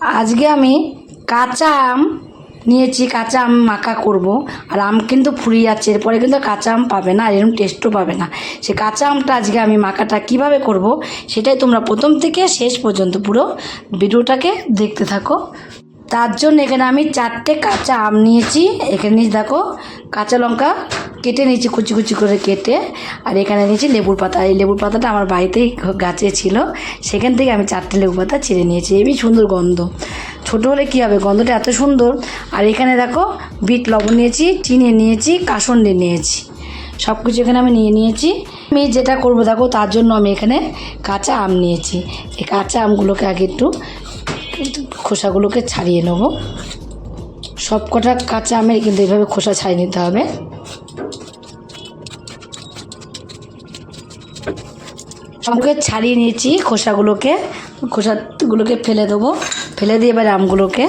আজকে আমি কাঁচা আম নিয়েছি, কাঁচা আম মাখা করব। আর আম কিন্তু ফুরিয়ে যাচ্ছে, এরপরে কিন্তু কাঁচা আম পাবে না, আর এরকম টেস্টও পাবে না। সে কাঁচা আমটা আজকে আমি মাখাটা কীভাবে করব, সেটাই তোমরা প্রথম থেকে শেষ পর্যন্ত পুরো ভিডিওটাকে দেখতে থাকো। তার জন্য এখানে আমি চারটে কাঁচা আম নিয়েছি। এখানে নিয়েছি, দেখো, কাঁচা লঙ্কা কেটে নিয়েছি, কুচি কুচি করে কেটে। আর এখানে নিয়েছি লেবুর পাতা। এই লেবুর পাতাটা আমার বাড়িতেই গাছে ছিল। সেখান থেকে আমি চারটে লেবু পাতা ছিঁড়ে নিয়েছি। এমনি সুন্দর গন্ধ। ছোটো হলে কী হবে? গন্ধটা এত সুন্দর। আর এখানে দেখো, বিট লবণ নিয়েছি, চিনি নিয়েছি কাসন্দি নিয়েছি। সব কিছু এখানে আমি নিয়ে নিয়েছি। আমি যেটা করব, দেখো, তার জন্য আমি এখানে কাঁচা আম নিয়েছি। এই কাঁচা আমগুলোকে আগে একটু খোসাগুলোকে ছাড়িয়ে নেব। সব কটা কাঁচা আমের কিন্তু এইভাবে খোসা ছাড়িয়ে নিতে হবে। সবকে ছাড়িয়ে নিয়েছি, খোসাগুলোকে। খোসাগুলোকে ফেলে দেবো। ফেলে দিয়ে এবার আমগুলোকে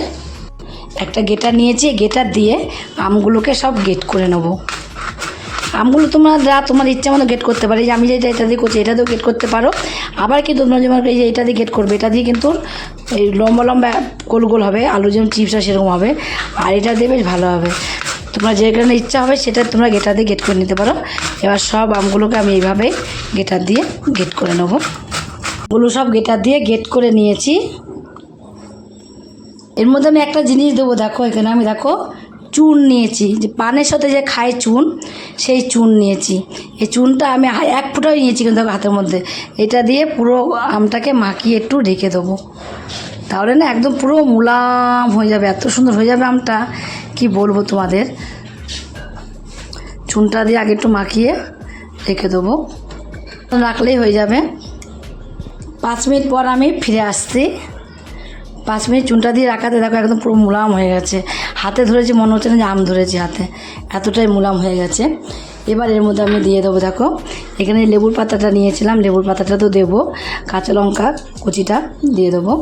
একটা গেটার নিয়েছি। গেটার দিয়ে আমগুলোকে সব গেট করে নেব। আমগুলো তোমরা তোমার ইচ্ছা মতো গেট করতে পারো। আমি যেটা এটা দিয়ে করছি, এটা দিয়েও গেট করতে পারো। আবার কি তোমরা যেমন এই যে এটা দিয়ে গেট করবে, এটা দিয়ে কিন্তু এই লম্বা লম্বা গোল গোল হবে, আলু যেমন চিপস হয় সেরকম হবে, আর এটা দিয়ে বেশ ভালো হবে। তোমরা যে কারণে ইচ্ছা হবে, সেটা তোমরা গেটার দিয়ে গেট করে নিতে পারো। এবার সব আমগুলোকে আমি এইভাবে গেটার দিয়ে গেট করে নেব। ওগুলো সব গেটার দিয়ে গেট করে নিয়েছি। এর মধ্যে আমি একটা জিনিস দেবো, দেখো এখানে আমি, দেখো। চুন নিয়েছি, যে পানের সাথে যে খায় চুন সেই চুন নিয়েছি। এই চুনটা আমি এক ফুটাই নিয়েছি কিন্তু হাতের মধ্যে। এটা দিয়ে পুরো আমটাকে মাখিয়ে একটু ঢেকে দেবো। তাহলে না একদম পুরো মুলাম হয়ে যাবে, এত সুন্দর হয়ে যাবে আমটা। কি বলব তোমাদের? চুনটা দিয়ে আগে একটু মাখিয়ে রেখে দেবো। রাখলেই হয়ে যাবে। পাঁচ মিনিট পর আমি ফিরে আসছি। পাঁচ মিনিট চুনটা দিয়ে রাখাতে দেখো একদম পুরো মুলাম হয়ে গেছে। হাতে ধরেছি, মনে হচ্ছে না যে আম ধরেছি হাতে। এতটাই মুলাম হয়ে গেছে। এবার এর মধ্যে আমি দিয়ে দেবো, দেখো। এখানে লেবুর পাতাটা নিয়েছিলাম, লেবুর পাতাটা তো দেবো। কাঁচা লঙ্কা কুচিটা দিয়ে দেবো।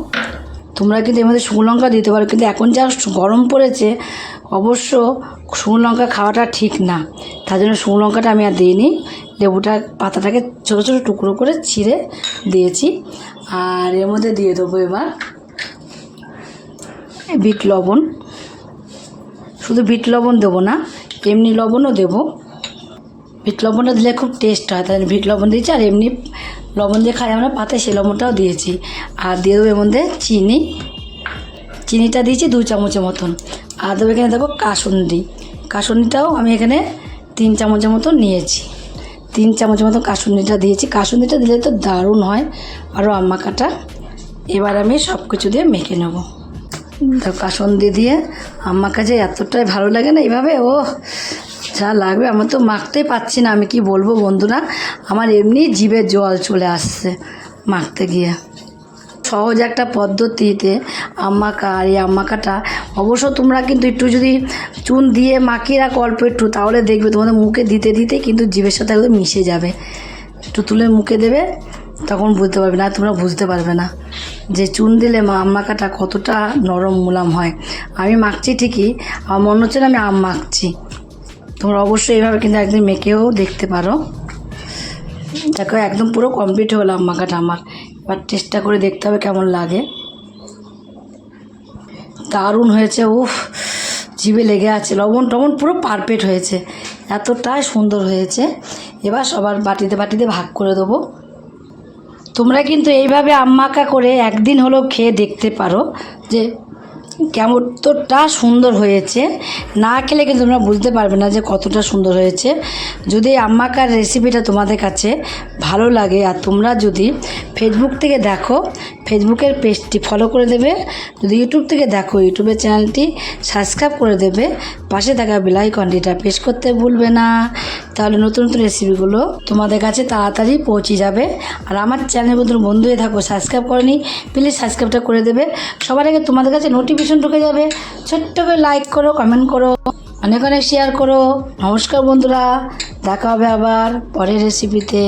তোমরা কিন্তু এর মধ্যে শুকনো লঙ্কা দিতে পারো, কিন্তু এখন যা গরম পড়েছে, অবশ্য শুকনো লঙ্কা খাওয়াটা ঠিক না। তার জন্য শুকনো লঙ্কাটা আমি আর দিইনি। লেবুটা, পাতাটাকে ছোটো ছোটো টুকরো করে ছিঁড়ে দিয়েছি। আর এর মধ্যে দিয়ে দেবো এবার বিট লবণ। শুধু বিট লবণ দেবো না এমনি লবণও দেবো। বিট লবণটা দিলে খুব টেস্ট হয়, তাই বিট লবণ দিয়েছি, আর এমনি লবণ দিয়ে খাই আমরা পাতায় সেই লবণটাও দিয়েছি। আর দিয়ে দেবো এর মধ্যে চিনি। চিনিটা দিয়েছি দু চামচের মতন। আর দেবো এখানে দেবো কাসুন্দি। কাসুন্দিটাও আমি এখানে তিন চামচের মতন নিয়েছি। তিন চামচের মতো কাসুন্দিটা দিয়েছি। কাসুন্দিটা দিলে তো দারুণ হয়। আরও আম্মা কাটা এবার আমি সব কিছু দিয়ে মেখে নেব। কাসন্দি দিয়ে আমার কাছে এতটাই ভালো লাগে না, এইভাবে, ও যা লাগবে আমার তো মাখতেই পাচ্ছি না, আমি কি বলব বন্ধুরা? আমার এমনি জিভে জল চলে আসছে মাখতে গিয়ে। সহজ একটা পদ্ধতিতে আম্মাকা আর এই আম্মাকাটা, অবশ্য তোমরা কিন্তু একটু যদি চুন দিয়ে মাখিয়ে রাখো অল্প একটু, তাহলে দেখবে তোমাদের মুখে দিতে দিতে কিন্তু জিভের সাথে একদম মিশে যাবে। একটু তুলে মুখে দেবে তখন বুঝতে পারবে না, তোমরা বুঝতে পারবে না যে চুন দিলে মা আম মাখাটা কতটা নরম মুলাম হয়। আমি মাখছি ঠিকই, আমার মনে হচ্ছে না আমি আম মাখছি। তোমরা অবশ্যই এইভাবে কিন্তু একদিন মেখেও দেখতে পারো। দেখো, একদম পুরো কমপ্লিট হলো আম মাখাটা আমার। এবার টেস্টটা করে দেখতে হবে কেমন লাগে। দারুণ হয়েছে, উফ, জিভে লেগে আছে। লবণ টবণ পুরো পারফেক্ট হয়েছে। এতটাই সুন্দর হয়েছে। এবার সবার বাটিতে বাটিতে ভাগ করে দেবো। তোমরা কিন্তু এইভাবে আম্মাকা করে একদিন হলেও খেয়ে দেখতে পারো যে কেমন কতটা সুন্দর হয়েছে। না খেলে কিন্তু তোমরা বুঝতে পারবে না যে কতটা সুন্দর হয়েছে। যদি আম্মাকার রেসিপিটা তোমাদের কাছে ভালো লাগে আর তোমরা যদি ফেসবুক থেকে দেখো ফেসবুকের পেজটি ফলো করে দেবে। যদি ইউটিউব থেকে দেখো ইউটিউবের চ্যানেলটি সাবস্ক্রাইব করে দেবে। পাশে থাকা বেলাইকনটিটা প্রেস করতে ভুলবে না। তাহলে নতুন নতুন রেসিপিগুলো তোমাদের কাছে তাড়াতাড়ি পৌঁছে যাবে। আর আমার চ্যানেল বন্ধু বন্ধু হয়ে থাকো সাবস্ক্রাইব করেনি প্লিজ সাবস্ক্রাইবটা করে দেবে। সবার আগে তোমাদের কাছে নোটিফিকেশন ঢুকে যাবে। ছোট্ট করে লাইক করো কমেন্ট করো, অনেক অনেক শেয়ার করো। নমস্কার বন্ধুরা, দেখা হবে আবার পরের রেসিপিতে